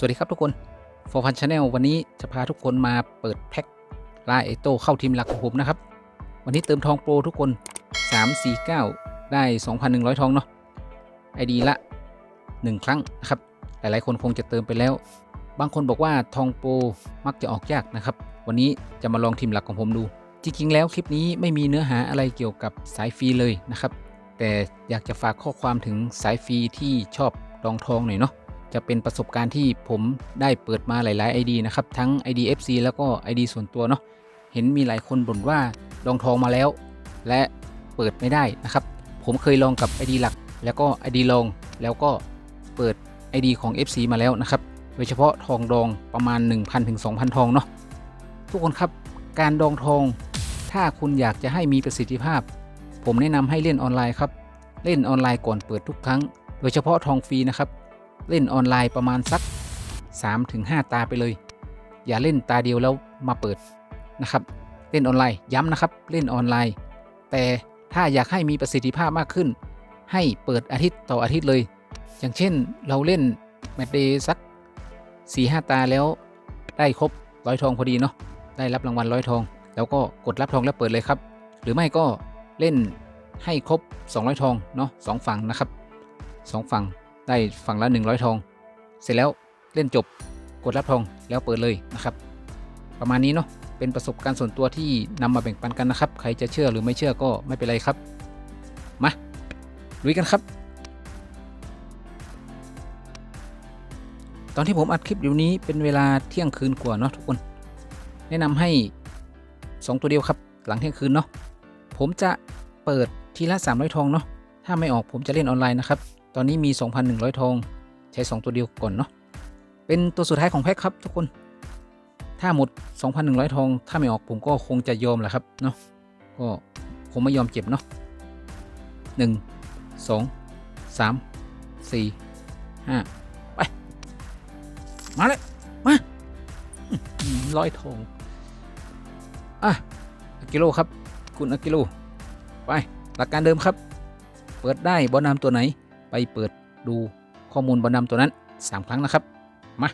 สวัสดีครับทุกคนฟอร์พันชาแนลวันนี้จะพาทุกคนมาเปิดแพ็คลายเอโต้เข้าทีมหลักของผมนะครับ วันนี้เติมทองโปรทุกคน 349 ได้ 2,100 ทองเนาะไอดีละ 1 ครั้งนะครับ หลายๆคนคงจะเติมไปแล้ว บางคนบอกว่าทองโปรมักจะออกยากนะครับ วันนี้จะมาลองทีมหลักของผมดู จริงๆแล้วคลิปนี้ไม่มีเนื้อหาอะไรเกี่ยวกับสายฟรีเลยนะครับ แต่อยากจะฝากข้อความถึงสายฟรีที่ชอบดองทองหน่อยเนาะ จะเป็นประสบการณ์ที่ผมได้เปิดมาหลาย ๆ ID นะครับ ทั้ง ID FC แล้วก็ ID ส่วนตัวเนาะเห็นมีหลายคนบ่นว่าดองทองมาแล้ว และเปิดไม่ได้นะครับ ผมเคยลองกับ ID หลัก แล้วก็ ID ลองแล้วก็เปิด ID ของ FC มาแล้วนะครับโดยเฉพาะทองดองประมาณ 1,000ถึง2,000 ทองเนาะทุกคนครับการดองทอง ถ้าคุณอยากจะให้มีประสิทธิภาพ ผมแนะนำให้เล่นออนไลน์ครับ เล่นออนไลน์ก่อนเปิดทุกครั้ง โดยเฉพาะทองฟรีนะครับ เล่นออนไลน์ประมาณสัก 3-5 ตาไปเลย อย่าเล่นตาเดียวแล้วมาเปิดนะครับ เล่นออนไลน์ย้ำนะครับ เล่นออนไลน์ แต่ถ้าอยากให้มีประสิทธิภาพมากขึ้น ให้เปิดอาทิตย์ต่ออาทิตย์เลย อย่างเช่นเราเล่นแมตช์เดย์สัก4-5 ตาแล้วได้ครบร้อยทองพอดีเนาะได้รับรางวัลร้อยทอง แล้วก็กดรับทองแล้วเปิดเลยครับ หรือไม่ก็เล่นให้ครบ 200 ทองเนาะสองฝั่งนะครับสองฝั่ง ได้ฝั่งละ 100 ทอง เสร็จแล้วเล่นจบกดรับทองแล้วเปิดเลยนะครับ ประมาณนี้เนาะเป็นประสบการณ์ส่วนตัวที่นำมาแบ่งปันกันนะครับ ใครจะเชื่อหรือไม่เชื่อก็ไม่เป็นไรครับ มาลุยกันครับ ตอนที่ผมอัดคลิปอยู่นี้เป็นเวลาเที่ยงคืนกว่าเนาะทุกคน แนะนำให้ 2 ตัวเดียวครับ หลังเที่ยงคืนเนาะผมจะเปิดทีละ300ทองเนาะถ้าไม่ออกผมจะเล่นออนไลน์นะครับ ตอนนี้มี 2,100 ทอง ใช้ 2 ตัวเดียวก่อนเนาะ เป็นตัวสุดท้ายของแพ็คครับทุกคน ถ้าหมด 2,100 ทอง ถ้าไม่ออกผมก็คงจะยอมแหละครับเนาะ ก็คงไม่ยอมเจ็บเนาะหนึ่งสองสามสี่ห้าไป มาเลย มาร้อยทอง อะอากิโลครับ คุณอากิโล ไป หลักการเดิมครับ เปิดได้บอลนำตัวไหน ไปเปิดดูข้อมูลบอลนำตัวนั้น 3 ครั้งนะครับ มา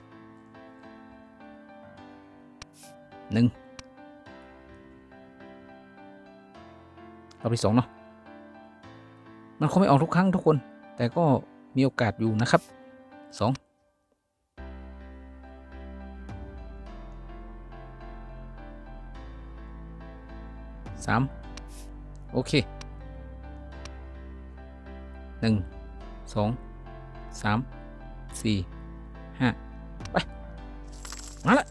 หนึ่งรอบที่สองเนาะ มันคงไม่ออกทุกครั้งทุกคน แต่ก็มีโอกาสอยู่นะครับสองสามโอเคหนึ่ง สองสามสี่ห้าไป มาละ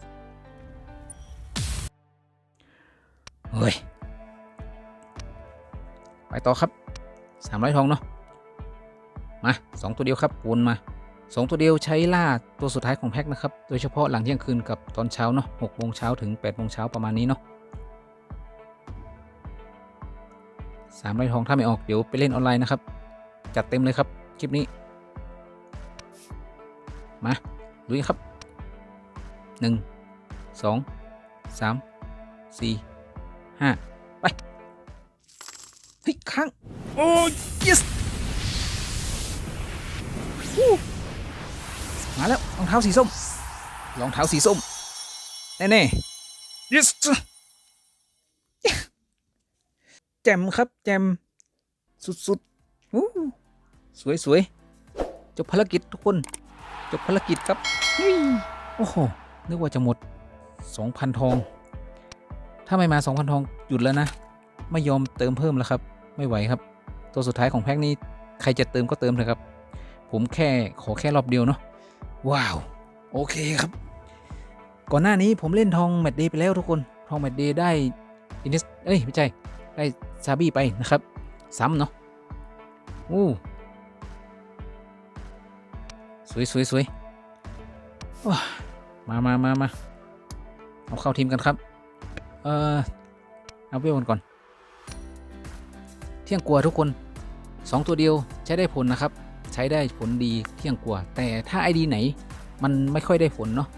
เฮ้ย ไปต่อครับสามร้อยทอง เนาะมาสองตัวเดียวครับวนมาสองตัวเดียวใช้ล่าตัวสุดท้ายของแพ็คนะครับ โดยเฉพาะหลังเที่ยงคืนกับตอนเช้าเนาะหกโมงเช้าถึงแปดโมงเช้าประมาณนี้เนาะสามร้อยทองถ้าไม่ออกเดี๋ยวไปเล่นออนไลน์นะครับ จัดเต็มเลยครับ คลิปนี้ มาลุยครับหนึ่งสองสามสี่ห้าไปเฮ้ยค้าง โอ้ yes ฮู้มาแล้วรองเท้าสีส้มรองเท้าสีส้ม แน่ๆ yes แจมครับ แจมสุดๆอู้ สวยสวยๆจบภารกิจทุกคน จบภารกิจครับเฮ้ยโอ้โหนึกว่าจะหมด 2,000 ทอง ถ้าไม่มา 2,000 ทองหยุดแล้วนะ ไม่ยอมเติมเพิ่มแล้วครับ ไม่ไหวครับ ตัวสุดท้ายของแพ็คนี้ใครจะเติมก็เติมเถอะครับ ผมแค่ขอแค่รอบเดียวเนาะว้าว โอเคครับ ก่อนหน้านี้ผมเล่นทองแมตช์เดย์ไปแล้วทุกคน ทองแมตช์เดย์ได้อินิสเอ้ยไม่ใช่ได้ซาบี้ไปนะครับ ซ้ำเนาะอู้ส วยสวยสวยมามามามาเอาเข้าทีมกันครับ เออเอาเวลก่อน เที่ยงกลัวทุกคนสองตัวเดียวใช้ได้ผลนะครับ ใช้ได้ผลดีเที่ยงกลัว แต่ถ้าไอดีไหน มันไม่ค่อยได้ผลเนาะ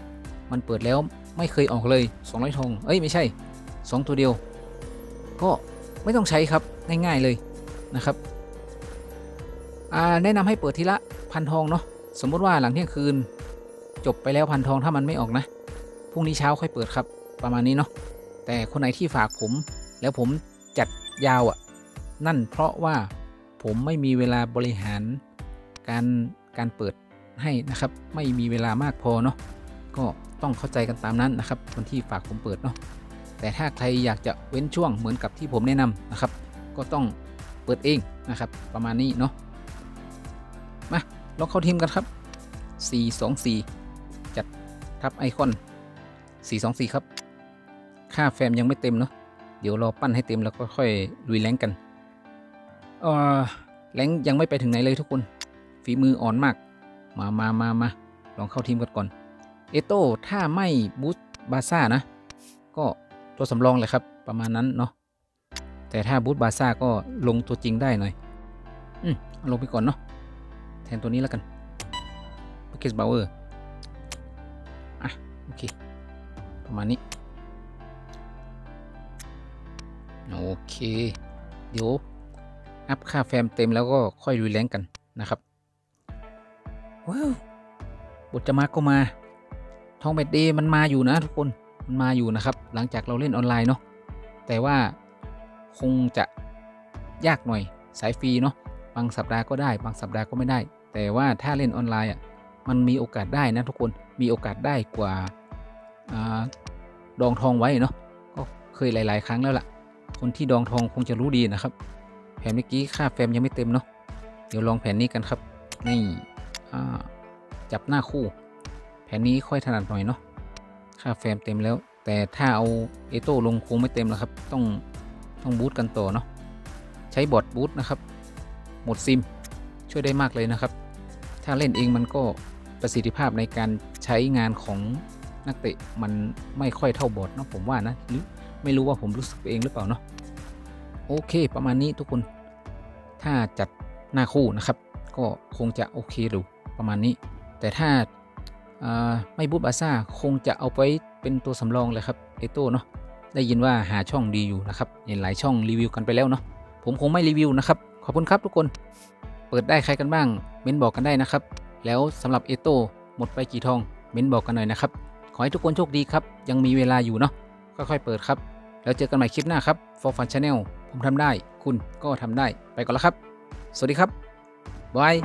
มันเปิดแล้วไม่เคยออกเลย 200ทองเอ้ยไม่ใช่ 2 ตัวเดียว ก็ไม่ต้องใช้ครับง่ายๆเลยนะครับอ่าแนะนำให้เปิดทีละพันทองเนาะ สมมติว่าหลังเที่ยงคืน จบไปแล้วพันทองถ้ามันไม่ออกนะพรุ่งนี้เช้าค่อยเปิดครับ ประมาณนี้เนาะแต่คนไหนที่ฝากผม แล้วผมจัดยาวอะ่ะ นั่นเพราะว่าผมไม่มีเวลาบริหาร การการเปิดให้นะครับ ไม่มีเวลามากพอเนาะก็ต้องเข้าใจกันตามนั้นนะครับคนที่ฝากผมเปิดเนาะแต่ถ้าใครอยากจะเว้นช่วงเหมือนกับที่ผมแนะนำนะครับ ก็ต้องเปิดเองนะครับ ประมาณนี้เนาะมา ลองเข้าทีมกันครับ 424 จัดทับไอคอน 424 ครับ ค่าแฟมยังไม่เต็มเนาะ เดี๋ยวรอปั้นให้เต็มแล้วก็ค่อยลุยแรงกัน เออแรงยังไม่ไปถึงไหนเลยทุกคน ฝีมืออ่อนมาก มามามามาลองเข้าทีมกันก่อน เอโต้ถ้าไม่บูสต์บาซ่านะ ก็ตัวสำรองเลยครับ ประมาณนั้นเนาะ แต่ถ้าบูสต์บาซ่าก็ลงตัวจริงได้หน่อย อืมลงไปก่อนเนาะ แทนตัวนี้แล้วกัน p a c k a g e Power อะ โอเค ประมาณนี้ โอเค เดี๋ยว อัพค่าแฟมเต็มแล้วก็ค่อยรีแลงกันนะครับ ว้าวบทจะมาก็มาทองเบ็ดเดย์มันมาอยู่นะทุกคน มันมาอยู่นะครับ หลังจากเราเล่นออนไลน์เนาะ แต่ว่าคงจะยากหน่อยสายฟรีเนาะ บางสัปดาห์ก็ได้ บางสัปดาห์ก็ไม่ได้ แต่ว่าถ้าเล่นออนไลน์อะมันมีโอกาสได้นะทุกคนมีโอกาสได้กว่าอดองทองไว้เนาะก็เคยหลาย ๆ ครั้งแล้วล่ะ คนที่ดองทองคงจะรู้ดีนะครับ แผนเมื่อกี้ค่าแฟมยังไม่เต็มเนาะเดี๋ยวลองแผนนี้กันครับนี่จับหน้าคู่ แผนนี้ค่อยถนัดหน่อยเนาะค่าแฟมเต็มแล้ว แต่ถ้าเอาเอโต้ลงคงไม่เต็มแล้วครับ ต้องต้องบูตกันต่อเนาะใช้บอทบูตนะครับ หมดซิมช่วยได้มากเลยนะครับ ถ้าเล่นเองมันก็ประสิทธิภาพในการใช้งานของนักเตะมันไม่ค่อยเท่าบอทเนาะผมว่านะหรือไม่รู้ว่าผมรู้สึกเองหรือเปล่าเนาะโอเค ประมาณนี้ทุกคนถ้าจัดหน้าคู่นะครับ ก็คงจะโอเคหรือประมาณนี้ แต่ถ้าาไม่บูทบาซ่าคงจะเอาไปเป็นตัวสำรองเลยครับเอโต้เนาะได้ยินว่าหาช่องดีอยู่นะครับเห็นหลายช่องรีวิวกันไปแล้วเนาะผมคงไม่รีวิวนะครับ ขอบคุณครับทุกคน เปิดได้ใครกันบ้าง ม้นบอกกันได้นะครับ แล้วสำหรับเอโต้หมดไปกี่ทอง เม้นบอกกันหน่อยนะครับ ขอให้ทุกคนโชคดีครับ ยังมีเวลาอยู่เนาะค่อยๆเปิดครับ แล้วเจอกันใหม่คลิปหน้าครับฟอร์ฟันชาแนลผมทำได้ คุณก็ทำได้ไปก่อนแล้วครับ สวัสดีครับบาย